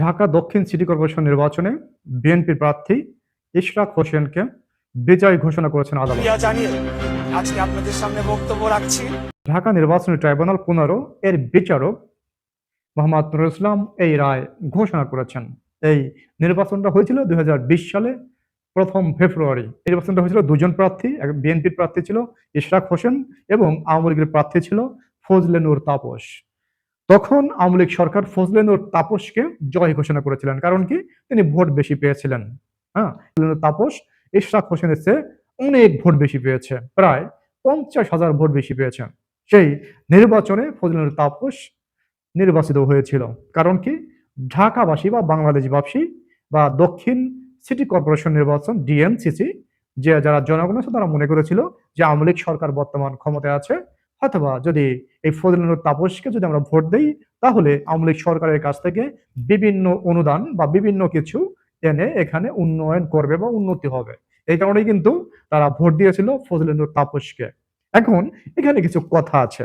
ঢাকা দক্ষিণ city corporation নির্বাচনে বিএনপির প্রার্থী ইশরাক হোসেনকে বিজয় ঘোষণা করেছেন আদালত। আজকে আপনাদের সামনে বক্তব্য রাখছি। ঢাকা নির্বাচনী ট্রাইব্যুনাল পনেরো এর বিচারক মোহাম্মদ নুরুল ইসলাম এই রায় ঘোষণা করেছেন। এই নির্বাচনটা হয়েছিল দুই হাজার বিশ সালে প্রথম ফেব্রুয়ারি। নির্বাচনটা হয়েছিল দুজন প্রার্থী বিএনপির প্রার্থী ছিল ইশরাক হোসেন এবং আওয়ামী লীগের প্রার্থী ছিল ফজলে নূর তাপস। তখন আওয়ামী লীগ সরকার ফজলে নূর তাপসকে জয় ঘোষণা করেছিলেন। কারণ কি? তিনি ভোট বেশি পেয়েছিলেন। হ্যাঁ? তাপস, ইশরাক হোসেনের চেয়ে অনেক ভোট বেশি পেয়েছে। প্রায় পঞ্চাশ হাজার ভোট বেশি পেয়েছেন সেই নির্বাচনে ফজলুল তাপস নির্বাচিত হয়েছিল। কারণ কি? ঢাকাবাসী বা বাংলাদেশবাসী বা দক্ষিণ সিটি কর্পোরেশন নির্বাচন ডিএনসিসি যে যারা জনগণ আছে তারা মনে করেছিল যে আওয়ামী লীগ সরকার বর্তমান ক্ষমতায় আছে। অথবা যদি এই ফজলুল তাপসকে যদি আমরা ভোট দেই, তাহলে আওয়ামী লীগ সরকারের কাছ থেকে বিভিন্ন অনুদান বা বিভিন্ন কিছু এনে এখানে উন্নয়ন করবে বা উন্নতি হবে। এই কারণেই কিন্তু তারা ভোট দিয়েছিল ফজলুল তাপসকে। এখন এখানে কিছু কথা আছে।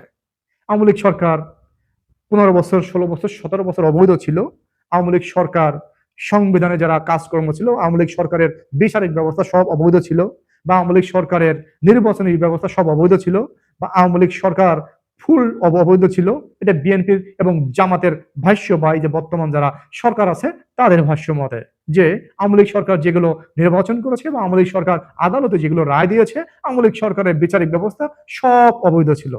আওয়ামী লীগ সরকার পনেরো বছর, ষোলো বছর, সতেরো বছর অবৈধ ছিল। আওয়ামী লীগ সরকার সংবিধানে যারা কাজকর্ম ছিল, আওয়ামী লীগ সরকারের বিচারিক ব্যবস্থা সব অবৈধ ছিল বা আওয়ামী লীগ সরকারের নির্বাচনী ব্যবস্থা সব অবৈধ ছিল। বা আওয়ামী লীগ সরকার ফুল অব- অবৈধ ছিল, এটা বিএনপির এবং জামাতের ভাষ্য বা এই যে বর্তমান যারা সরকার আছে, তাদের ভাষ্য মতে যে আওয়ামী লীগ সরকার যেগুলো নির্বাচন করেছে বা আওয়ামী লীগ সরকার আদালতে যেগুলো রায় দিয়েছে, আওয়ামী লীগ সরকারের বিচারিক ব্যবস্থা সব অবৈধ ছিল।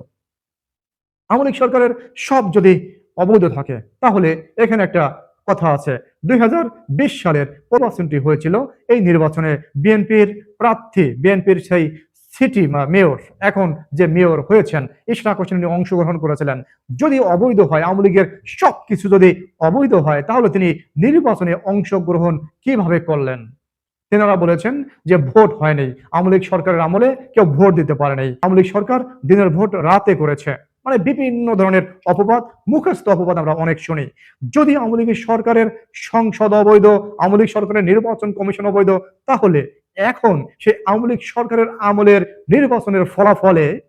আওয়ামী লীগ সরকারের সব যদি অবৈধ থাকে, তাহলে এখানে একটা কথা আছে। দুই হাজার বিশ সালের নির্বাচনটি হয়েছিল এই নির্বাচনে বিএনপির প্রার্থী, বিএনপির সেই সিটি মেয়র এখন যে মেয়র হয়েছেন ইশরাক হোসেন উনি অংশগ্রহণ করেছিলেন। যদি অবৈধ হয়, আওয়ামী লীগের সব কিছু যদি অবৈধ হয়, তাহলে তিনি নির্বাচনে অংশগ্রহণ কীভাবে করলেন? তেনারা বলেছেন যে ভোট হয়নি। আওয়ামী লীগ সরকারের আমলে কেউ ভোট দিতে পারেনি। আওয়ামী লীগ সরকার দিনের ভোট রাতে করেছে। মানে বিভিন্ন ধরনের অপবাদ, মুখস্থ অপবাদ আমরা অনেক শুনি। যদি আওয়ামী লীগের সরকারের সংসদ অবৈধ, আওয়ামী লীগ সরকারের নির্বাচন কমিশন অবৈধ, তাহলে এখন সে আওয়ামী লীগ সরকারের আমলের নির্বাচনের ফলাফলে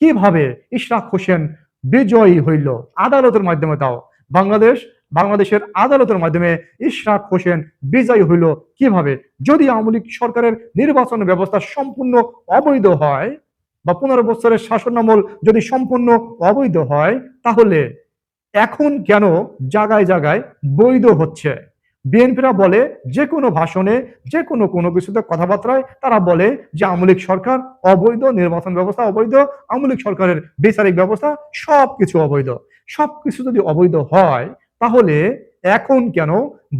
কীভাবে ইশরাক হোসেন বিজয়ী হইল? আদালতের মাধ্যমে তাও। বাংলাদেশ, বাংলাদেশের আদালতের মাধ্যমে ইশরাক হোসেন বিজয়ী হইল কীভাবে? যদি আওয়ামী লীগ সরকারের নির্বাচন ব্যবস্থা সম্পূর্ণ অবৈধ হয় বা পনেরো বছরের শাসনামল যদি সম্পূর্ণ অবৈধ হয়, তাহলে এখন কেন জায়গায় জায়গায় বৈধ হচ্ছে? বিএনপিরা বলে যে কোনো ভাষণে, যে কোনো কোনো কিছুতে কথাবার্তায় তারা বলে যে আওয়ামী লীগ সরকার অবৈধ, নির্বাচন ব্যবস্থা অবৈধ আমলিক সরকারের বিচারিক ব্যবস্থা সব কিছু অবৈধ। সব কিছু যদি অবৈধ হয়, তাহলে এখন কেন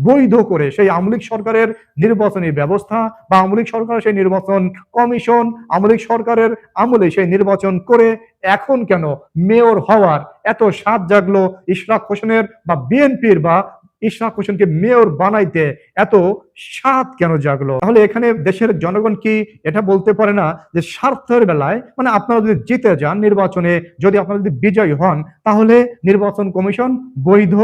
বৈধ করে সেই আমলিক সরকারের নির্বাচনী ব্যবস্থা বা আমলিক লীগ সরকারের সেই নির্বাচন কমিশন আমলিক সরকারের আমলে সেই নির্বাচন করে এখন কেন মেয়র হওয়ার এত স্বাদ জাগলো ইশরাক হোসেনের বা বিএনপির বা ইশরাক হোসেনকে মেয়র বানাইতে এত স্বাদ কেন জাগলো? তাহলে এখানে দেশের জনগণ কি এটা বলতে পারে না যে স্বার্থের বেলায়? মানে আপনারা যদি জিতে যান নির্বাচনে, যদি আপনারা যদি বিজয়ী হন, তাহলে নির্বাচন কমিশন বৈধ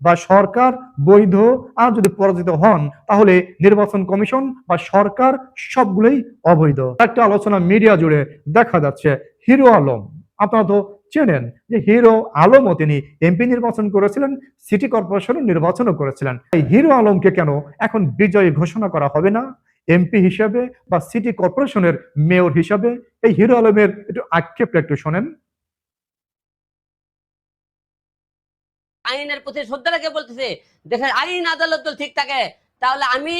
বা সরকার বৈধ। আর যদি পরাজিত হন, তাহলে নির্বাচন কমিশন বা সরকার সবগুলোই অবৈধ। একটা আলোচনা মিডিয়া জুড়ে দেখা যাচ্ছে, হিরো আলম। আপনারা তো চেনেন যে হিরো আলমও তিনি এমপি নির্বাচন করেছিলেন, সিটি কর্পোরেশনের নির্বাচনও করেছিলেন। এই হিরো আলমকে কেন এখন বিজয়ী ঘোষণা করা হবে না? এমপি হিসেবে বা সিটি কর্পোরেশনের মেয়র হিসাবে? এই হিরো আলমের একটু আক্ষেপটা একটু শোনেন। আইনের প্রতি শ্রদ্ধা রেখে বলতেছে, দেশের আইন আদালত ঠিক থাকে, তাহলে আমি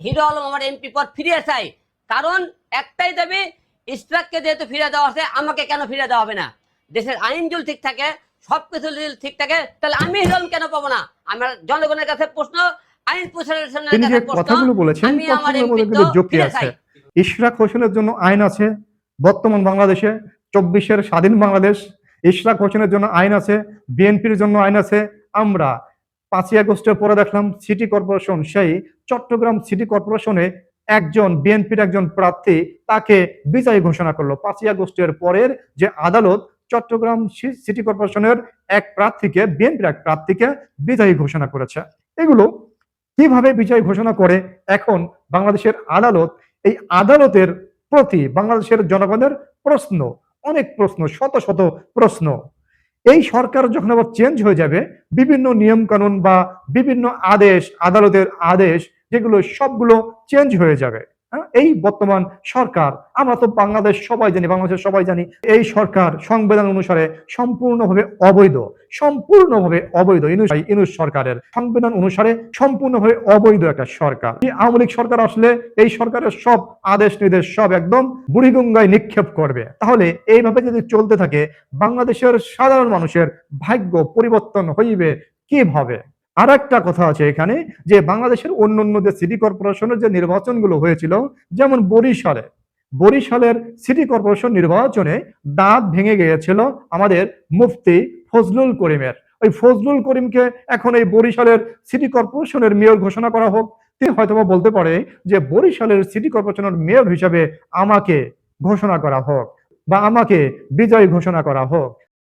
হিরো আলম আমার এমপি পদ ফিরিয়ে চাই। কারণ একটাই দাবি ইস্ট্রাককে যেহেতু ফিরে দেওয়া আছে আমাকে কেন ফিরে দেওয়া হবে না? দেশের আইন যদি ঠিক থাকে সবকিছু যদি ঠিক থাকে তাহলে আমি হিরো কেন পাবো না? আমার জনগণের কাছে প্রশ্ন আইন প্রশাসনের কাছে প্রশ্ন আমি আমার যুক্তি আছে। ইশরাক হোসেনের জন্য আইন আছে বর্তমান বাংলাদেশে চব্বিশের স্বাধীন বাংলাদেশ ইশরাক হোসেনের জন্য আইন আছে বিএনপির জন্য আইন আছে। আমরা পাঁচই আগস্টের পরে দেখলাম সিটি কর্পোরেশন সেই চট্টগ্রাম সিটি কর্পোরেশনে একজন বিএনপির একজন প্রার্থী তাকে বিজয়ী ঘোষণা করল। পাঁচই আগস্টের পরের যে আদালত চট্টগ্রাম সিটি কর্পোরেশনের এক প্রার্থীকে, বিএনপির এক প্রার্থীকে বিজয়ী ঘোষণা করেছে। এগুলো কীভাবে বিজয় ঘোষণা করে? এখন বাংলাদেশের আদালত, এই আদালতের প্রতি বাংলাদেশের জনগণের প্রশ্ন, অনেক প্রশ্ন, শত শত প্রশ্ন। এই সরকার যখন আবার চেঞ্জ হয়ে যাবে, বিভিন্ন নিয়ম কানুন বা বিভিন্ন আদেশ, আদালতের আদেশ, যেগুলো সবগুলো চেঞ্জ হয়ে যাবে? এই বর্তমান সরকার, আমরা তো বাংলাদেশ সবাই জানি, বাংলাদেশের সবাই জানি, এই সরকার সংবিধান অনুসারে সম্পূর্ণভাবে অবৈধ সম্পূর্ণভাবে অবৈধ। ইনুস সরকারের সংবিধান অনুসারে সম্পূর্ণভাবে অবৈধ একটা সরকার। এই আওয়ামী লীগ সরকার আসলে এই সরকারের সব আদেশ নির্দেশ সব একদম বুড়িগঙ্গায় নিক্ষেপ করবে। তাহলে এইভাবে যদি চলতে থাকে, বাংলাদেশের সাধারণ মানুষের ভাগ্য পরিবর্তন হইবে কীভাবে? আর একটা কথা আছে এখানে যে বাংলাদেশের অন্য অন্য যে সিটি কর্পোরেশনের যে নির্বাচনগুলো হয়েছিল, যেমন বরিশালে, বরিশালের সিটি কর্পোরেশন নির্বাচনে দাঁত ভেঙে গিয়েছিল আমাদের মুফতি ফজলুল করিমের। ওই ফজলুল করিমকে এখন এই বরিশালের সিটি কর্পোরেশনের মেয়র ঘোষণা করা হোক। তিনি হয়তোবা বলতে পারে যে বরিশালের সিটি কর্পোরেশনের মেয়র হিসাবে আমাকে ঘোষণা করা হোক বা আমাকে বিজয় ঘোষণা করা হোক।